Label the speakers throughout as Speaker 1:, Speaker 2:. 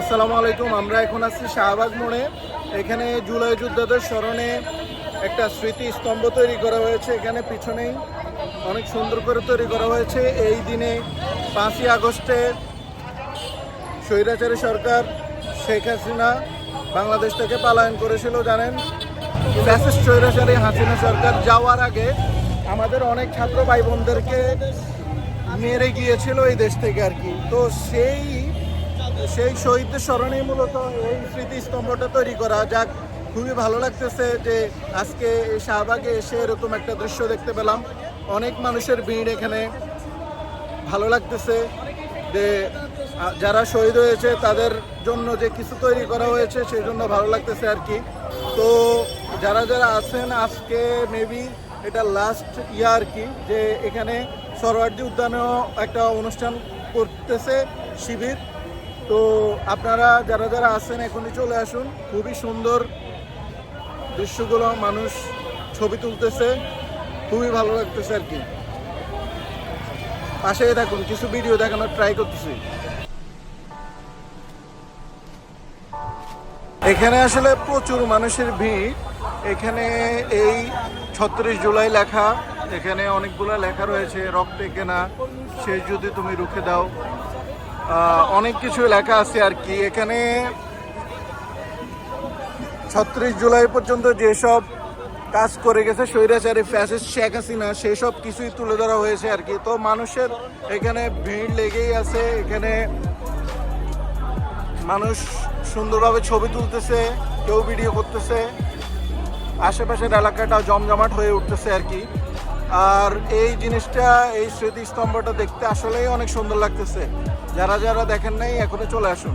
Speaker 1: আসসালামু আলাইকুম, আমরা এখন আছি শাহবাগ মোড়ে। এখানে জুলাই যোদ্ধাদের স্মরণে একটা স্মৃতি স্তম্ভ তৈরি করা হয়েছে। এখানে পিছনেই অনেক সুন্দর করে তৈরি করা হয়েছে। এই দিনে পাঁচই আগস্টে স্বৈরাচারী সরকার শেখ হাসিনা বাংলাদেশ থেকে পালায়ন করেছিল, জানেন? স্বৈরাচারী হাসিনা সরকার যাওয়ার আগে আমাদের অনেক ছাত্র ভাই বোনদেরকে মেরে গিয়েছিল এই দেশ থেকে আর কি। তো সেই সেই শহীদদের স্মরণে মূলত এই স্মৃতিস্তম্ভটা তৈরি করা যাক। খুবই ভালো লাগতেছে যে আজকে শাহবাগে এসে এরকম একটা দৃশ্য দেখতে পেলাম। অনেক মানুষের ভিড় এখানে। ভালো লাগতেছে যে যারা শহীদ হয়েছে তাদের জন্য যে কিছু তৈরি করা হয়েছে সেই জন্য ভালো লাগতেছে আর কি। তো যারা যারা আছেন আজকে মেবি এটা লাস্ট ইয়ার কি, যে এখানে সরওয়ার্দি উদ্যানেও একটা অনুষ্ঠান করতেছে শিবির। তো আপনারা যারা যারা আছেন, এখনই চলে আসুন। খুবই সুন্দর দৃশ্যগুলো মানুষ ছবি তুলতেছে। খুবই ভালো লাগতেছে আর কি। পাশে দেখুন, কিছু ভিডিও দেখানোর ট্রাই করতেছি। এখানে আসলে প্রচুর মানুষের ভিড়। এখানে এই ছত্রিশ জুলাই লেখা। এখানে অনেকগুলো লেখা রয়েছে, রক্তে কেনা। শেষ যদি তুমি রুখে দাও। অনেক কিছু লেখা আছে আর কি। এখানে ছত্রিশ জুলাই পর্যন্ত যেসব কাজ করে গেছে, স্বৈরাচারী, ফ্যাসিস্ট, শেখ হাসিনা সেই সব কিছুই তুলে ধরা হয়েছে আর কি। তো মানুষের এখানে ভিড় লেগেই আছে। এখানে মানুষ সুন্দরভাবে ছবি তুলতেছে, কেউ ভিডিও করতেছে। আশেপাশের এলাকাটা জমজমাট হয়ে উঠতেছে আর কি। আর এই জিনিসটা, এই স্মৃতিস্তম্ভটা দেখতে আসলেই অনেক সুন্দর লাগতেছে। যারা যারা দেখেন নাই, এখনও চলে আসুন।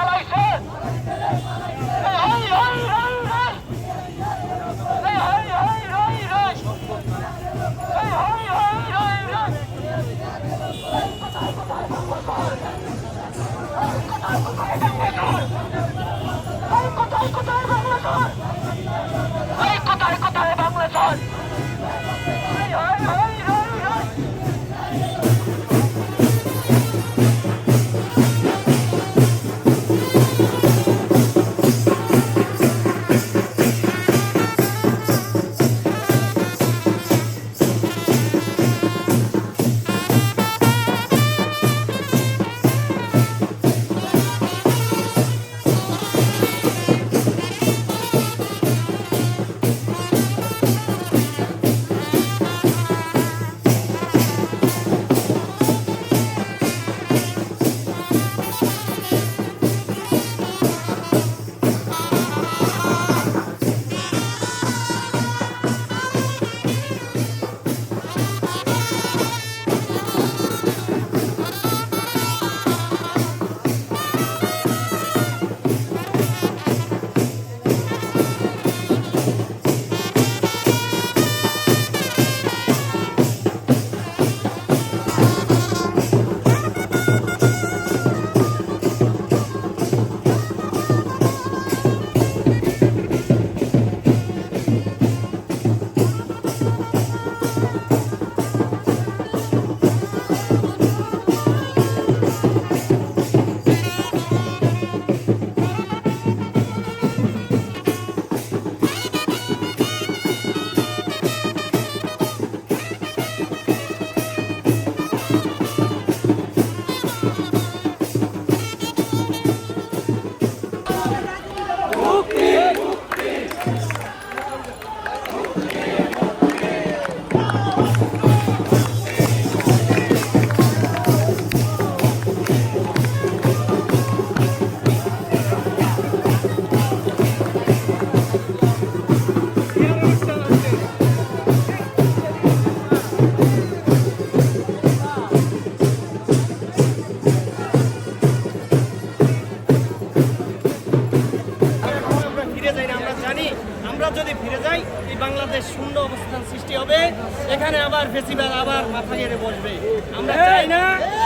Speaker 2: আবার ফেসিবার আবার মাথা গেড়ে বসবে। আমরা চাই না।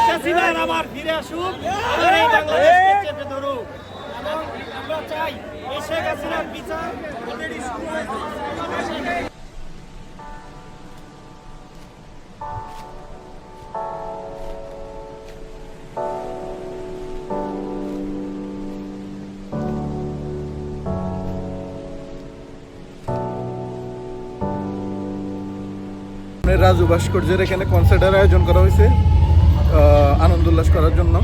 Speaker 2: ফেসিবার আবার ফিরে আসুক আবার এই বাংলাদেশকে চেপে ধরুক। এবং আমরা চাই এই শেখ হাসিনার বিচার অলরেডি শুরু হয়েছে।
Speaker 1: আপনার রাজু ভাস্কর্যের এখানে কনসার্টের আয়োজন করা হয়েছে আনন্দ উল্লাস করার জন্য।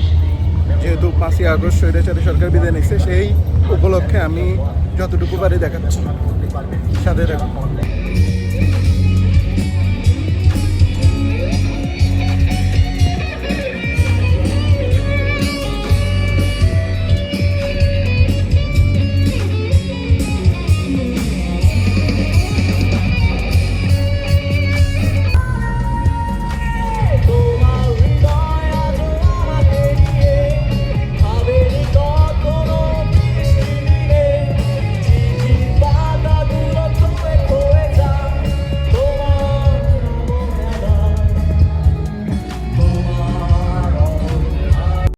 Speaker 1: যেহেতু পাঁচই আগস্ট স্বৈরাচারী সরকার বিদায় নিচ্ছে, সেই উপলক্ষে আমি যতটুকু পারি দেখাচ্ছি। সাথে রাখুন